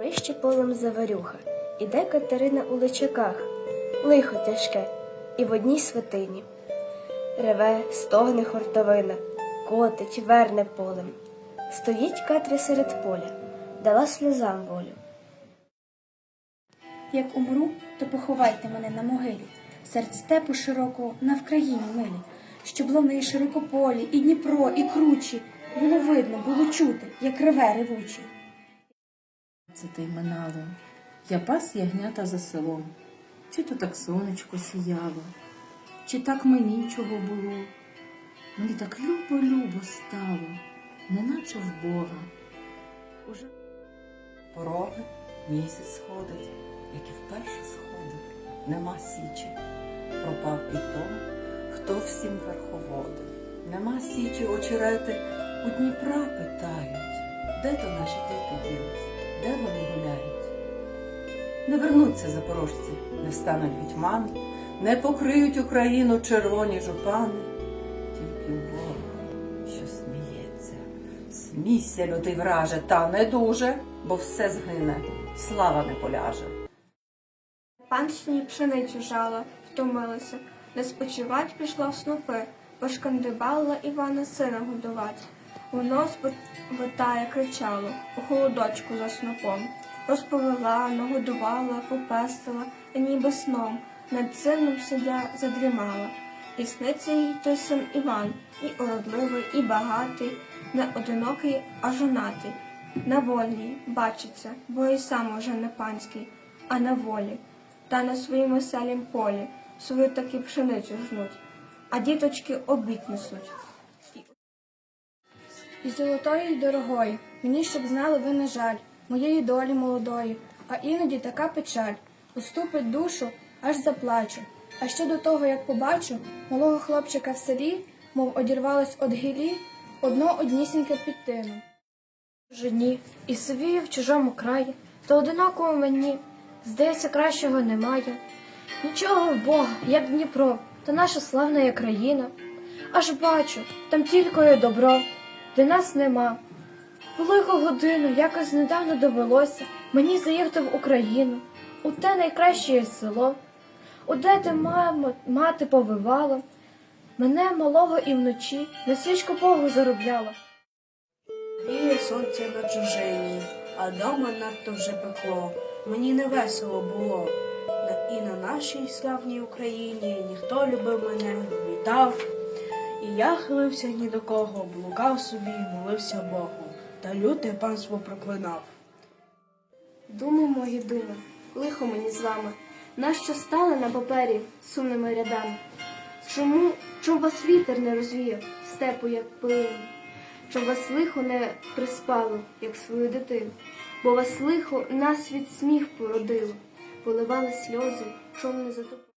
Вище полем заварюха, іде Катерина у личаках, лихо тяжке, і в одній святині. Реве, стогне хортовина, котить, верне полем. Стоїть Катря серед поля, дала сльозам волю. Як умру, то поховайте мене на могилі, серед степу широкого на Вкраїні милі, щоб лани широкополі, і Дніпро, і кручі було видно, було чути, як реве ревучі. Це ти минало. Я пас ягнята за селом. Чи то так сонечко сіяло, чи так мені чого було. Мені так любо-любо стало, неначе в Бога. Уже Пороги місяць сходить, як і вперше сходив, нема січі. Пропав і той, хто всім верховодив. Нема січі очерети, у Дніпра питають, де то наші діти ділись, де вони гуляють. Не вернуться запорожці, не стануть гетьмани, не покриють Україну червоні жупани, тільки ворог, що сміється. Смійся, лютий враже, та не дуже, бо все згине, слава не поляже. Панщині пшеницю жала, втомилася, не спочивать пішла в снопи, пошкандибала Івана сина годувать. Воно витає кричало, у холодочку за снопом. Розповела, нагодувала, попестила, а ніби сном, над сином сидя задрімала. І сниться їй той син Іван, і уродливий, і багатий, не одинокий, а жонатий. На волі бачиться, бо і сам уже не панський, а на волі та на своїм веселім полі свою таки пшеницю жнуть, а діточки обід несуть. І золотої, й дорогої, мені щоб знали ви не жаль, моєї долі молодої, а іноді така печаль, уступить душу, аж заплачу. А ще до того, як побачу малого хлопчика в селі, мов одірвалось од гілі, одно однісіньке під тином. Жодні і совію в чужому краї, то одинокому мені, здається, кращого немає. Нічого в Бога, як Дніпро, та наша славна країна. Аж бачу, там тільки є добро, де нас нема. В лиху годину якось недавно довелося мені заїхати в Україну, у те найкраще село, у де ти мамо, мати повивала, мене малого і вночі на свічку Богу заробляла. Гріє сонце на чужині, а дома надто вже пекло. Мені не весело було. І на нашій славній Україні ніхто любив мене, вітав. І я хилився ні до кого, блукав собі, молився Богу, та люте панство проклинав. Думи мої думи, лихо мені з вами, нащо стали на папері сумними рядами? Чому, чом вас вітер не розвіяв степу, як пилину? Чом вас лихо не приспало, як свою дитину? Бо вас лихо нас від сміх породило, поливали сльози, чом не затопило.